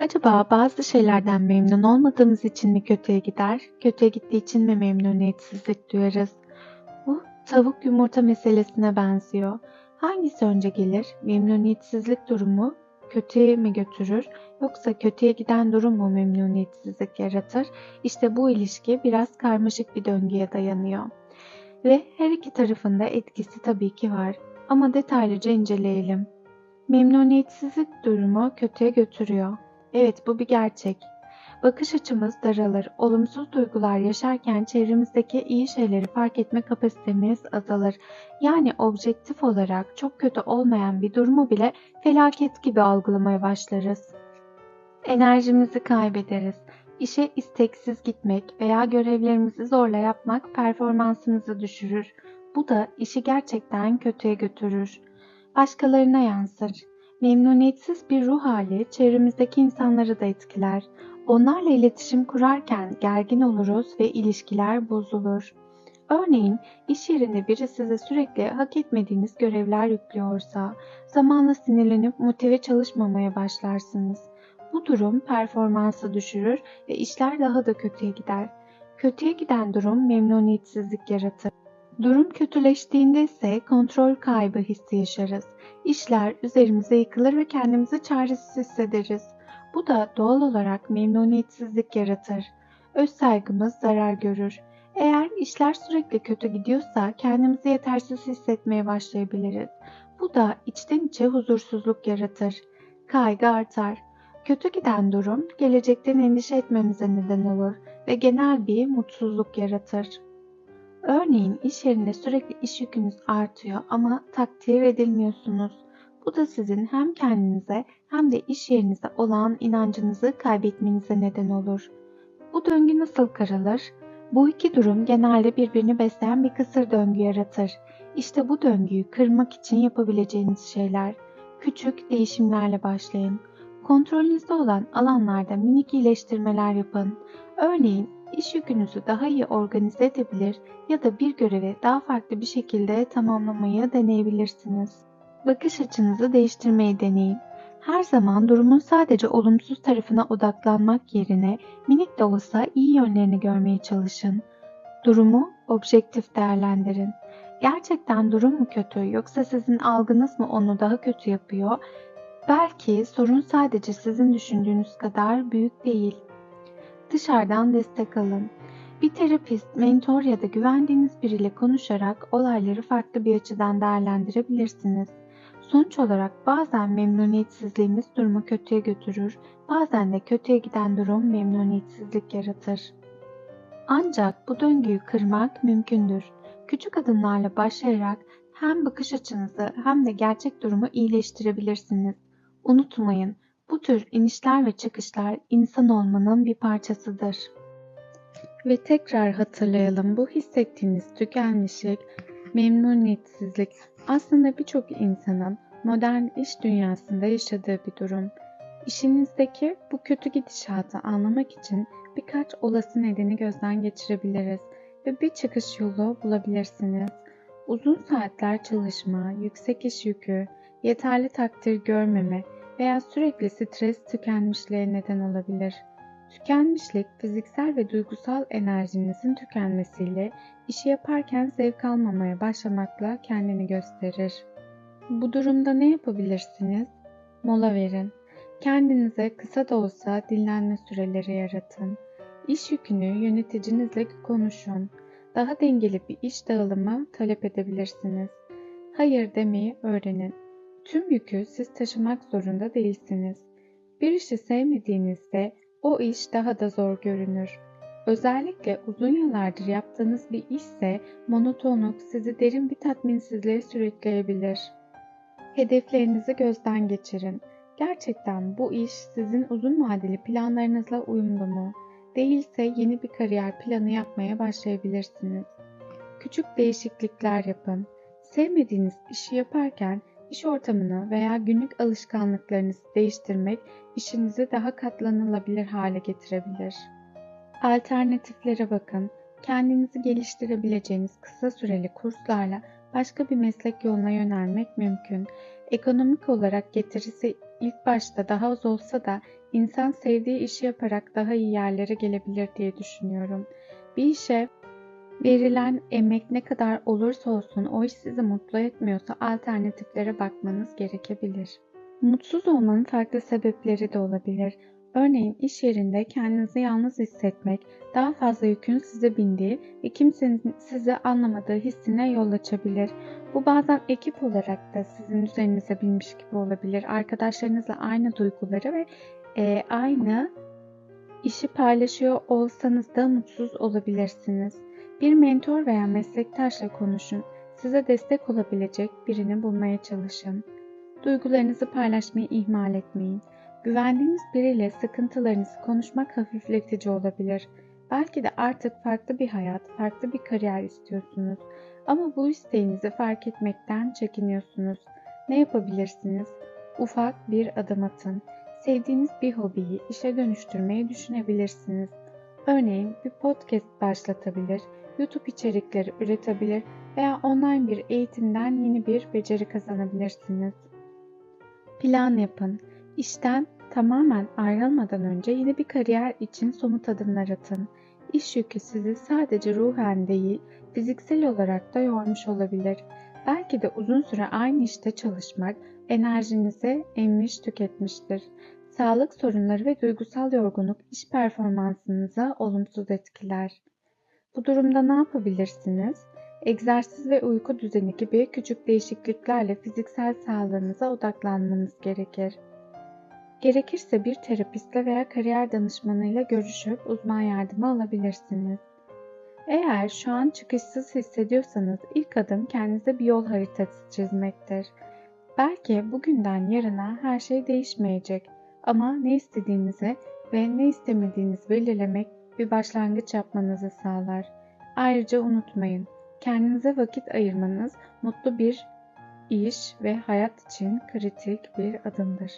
Acaba bazı şeylerden memnun olmadığımız için mi kötüye gider, kötüye gittiği için mi memnuniyetsizlik duyarız? Bu tavuk yumurta meselesine benziyor. Hangisi önce gelir? Memnuniyetsizlik durumu kötüye mi götürür yoksa kötüye giden durum mu memnuniyetsizlik yaratır? İşte bu ilişki biraz karmaşık bir döngüye dayanıyor. Ve her iki tarafında etkisi tabii ki var. Ama detaylıca inceleyelim. Memnuniyetsizlik durumu kötüye götürüyor. Evet bu bir gerçek. Bakış açımız daralır. Olumsuz duygular yaşarken çevremizdeki iyi şeyleri fark etme kapasitemiz azalır. Yani objektif olarak çok kötü olmayan bir durumu bile felaket gibi algılamaya başlarız. Enerjimizi kaybederiz. İşe isteksiz gitmek veya görevlerimizi zorla yapmak performansımızı düşürür. Bu da işi gerçekten kötüye götürür. Başkalarına yansır. Memnuniyetsiz bir ruh hali çevremizdeki insanları da etkiler. Onlarla iletişim kurarken gergin oluruz ve ilişkiler bozulur. Örneğin iş yerinde biri size sürekli hak etmediğiniz görevler yüklüyorsa zamanla sinirlenip motive çalışmamaya başlarsınız. Bu durum performansı düşürür ve işler daha da kötüye gider. Kötüye giden durum memnuniyetsizlik yaratır. Durum kötüleştiğinde ise kontrol kaybı hissi yaşarız. İşler üzerimize yıkılır ve kendimizi çaresiz hissederiz. Bu da doğal olarak memnuniyetsizlik yaratır. Öz saygımız zarar görür. Eğer işler sürekli kötü gidiyorsa kendimizi yetersiz hissetmeye başlayabiliriz. Bu da içten içe huzursuzluk yaratır. Kaygı artar. Kötü giden durum gelecekten endişe etmemize neden olur ve genel bir mutsuzluk yaratır. Örneğin iş yerinde sürekli iş yükünüz artıyor ama takdir edilmiyorsunuz. Bu da sizin hem kendinize hem de iş yerinize olan inancınızı kaybetmenize neden olur. Bu döngü nasıl kırılır? Bu iki durum genelde birbirini besleyen bir kısır döngü yaratır. İşte bu döngüyü kırmak için yapabileceğiniz şeyler. Küçük değişimlerle başlayın. Kontrolünüzde olan alanlarda minik iyileştirmeler yapın. Örneğin iş yükünüzü daha iyi organize edebilir ya da bir görevi daha farklı bir şekilde tamamlamayı deneyebilirsiniz. Bakış açınızı değiştirmeyi deneyin. Her zaman durumun sadece olumsuz tarafına odaklanmak yerine minik de olsa iyi yönlerini görmeye çalışın. Durumu objektif değerlendirin. Gerçekten durum mu kötü yoksa sizin algınız mı onu daha kötü yapıyor? Belki sorun sadece sizin düşündüğünüz kadar büyük değil. Dışarıdan destek alın. Bir terapist, mentor ya da güvendiğiniz biriyle konuşarak olayları farklı bir açıdan değerlendirebilirsiniz. Sonuç olarak bazen memnuniyetsizliğimiz durumu kötüye götürür, bazen de kötüye giden durum memnuniyetsizlik yaratır. Ancak bu döngüyü kırmak mümkündür. Küçük adımlarla başlayarak hem bakış açınızı hem de gerçek durumu iyileştirebilirsiniz. Unutmayın, bu tür inişler ve çıkışlar insan olmanın bir parçasıdır. Ve tekrar hatırlayalım bu hissettiğiniz tükenmişlik, memnuniyetsizlik aslında birçok insanın modern iş dünyasında yaşadığı bir durum. İşinizdeki bu kötü gidişatı anlamak için birkaç olası nedeni gözden geçirebiliriz ve bir çıkış yolu bulabilirsiniz. Uzun saatler çalışma, yüksek iş yükü, yeterli takdir görmeme veya sürekli stres tükenmişliğe neden olabilir. Tükenmişlik, fiziksel ve duygusal enerjinizin tükenmesiyle işi yaparken zevk almamaya başlamakla kendini gösterir. Bu durumda ne yapabilirsiniz? Mola verin. Kendinize kısa da olsa dinlenme süreleri yaratın. İş yükünü yöneticinizle konuşun. Daha dengeli bir iş dağılımı talep edebilirsiniz. Hayır demeyi öğrenin. Tüm yükü siz taşımak zorunda değilsiniz. Bir işi sevmediğinizde o iş daha da zor görünür. Özellikle uzun yıllardır yaptığınız bir işse monotonluk sizi derin bir tatminsizliğe sürükleyebilir. Hedeflerinizi gözden geçirin. Gerçekten bu iş sizin uzun vadeli planlarınızla uyumlu mu? Değilse yeni bir kariyer planı yapmaya başlayabilirsiniz. Küçük değişiklikler yapın. Sevmediğiniz işi yaparken iş ortamını veya günlük alışkanlıklarınızı değiştirmek işinizi daha katlanılabilir hale getirebilir. Alternatiflere bakın. Kendinizi geliştirebileceğiniz kısa süreli kurslarla başka bir meslek yoluna yönelmek mümkün. Ekonomik olarak getirisi ilk başta daha az olsa da insan sevdiği işi yaparak daha iyi yerlere gelebilir diye düşünüyorum. Bir işe verilen emek ne kadar olursa olsun o iş sizi mutlu etmiyorsa alternatiflere bakmanız gerekebilir. Mutsuz olmanın farklı sebepleri de olabilir. Örneğin iş yerinde kendinizi yalnız hissetmek, daha fazla yükün size bindiği ve kimsenin sizi anlamadığı hissine yol açabilir. Bu bazen ekip olarak da sizin üzerinize binmiş gibi olabilir. Arkadaşlarınızla aynı duyguları ve e, aynı işi paylaşıyor olsanız da mutsuz olabilirsiniz. Bir mentor veya meslektaşla konuşun. Size destek olabilecek birini bulmaya çalışın. Duygularınızı paylaşmayı ihmal etmeyin. Güvendiğiniz biriyle sıkıntılarınızı konuşmak hafifletici olabilir. Belki de artık farklı bir hayat, farklı bir kariyer istiyorsunuz. Ama bu isteğinizi fark etmekten çekiniyorsunuz. Ne yapabilirsiniz? Ufak bir adım atın. Sevdiğiniz bir hobiyi işe dönüştürmeyi düşünebilirsiniz. Örneğin bir podcast başlatabilir, YouTube içerikleri üretebilir veya online bir eğitimden yeni bir beceri kazanabilirsiniz. Plan yapın. İşten tamamen ayrılmadan önce yeni bir kariyer için somut adımlar atın. İş yükü sizi sadece ruhen değil, fiziksel olarak da yormuş olabilir. Belki de uzun süre aynı işte çalışmak enerjinizi emmiş tüketmiştir. Sağlık sorunları ve duygusal yorgunluk iş performansınıza olumsuz etkiler. Bu durumda ne yapabilirsiniz? Egzersiz ve uyku düzeni gibi küçük değişikliklerle fiziksel sağlığınıza odaklanmanız gerekir. Gerekirse bir terapistle veya kariyer danışmanıyla görüşüp uzman yardımı alabilirsiniz. Eğer şu an çıkışsız hissediyorsanız ilk adım kendinize bir yol haritası çizmektir. Belki bugünden yarına her şey değişmeyecek ama ne istediğinizi ve ne istemediğinizi belirlemek bir başlangıç yapmanızı sağlar. Ayrıca unutmayın, kendinize vakit ayırmanız mutlu bir iş ve hayat için kritik bir adımdır.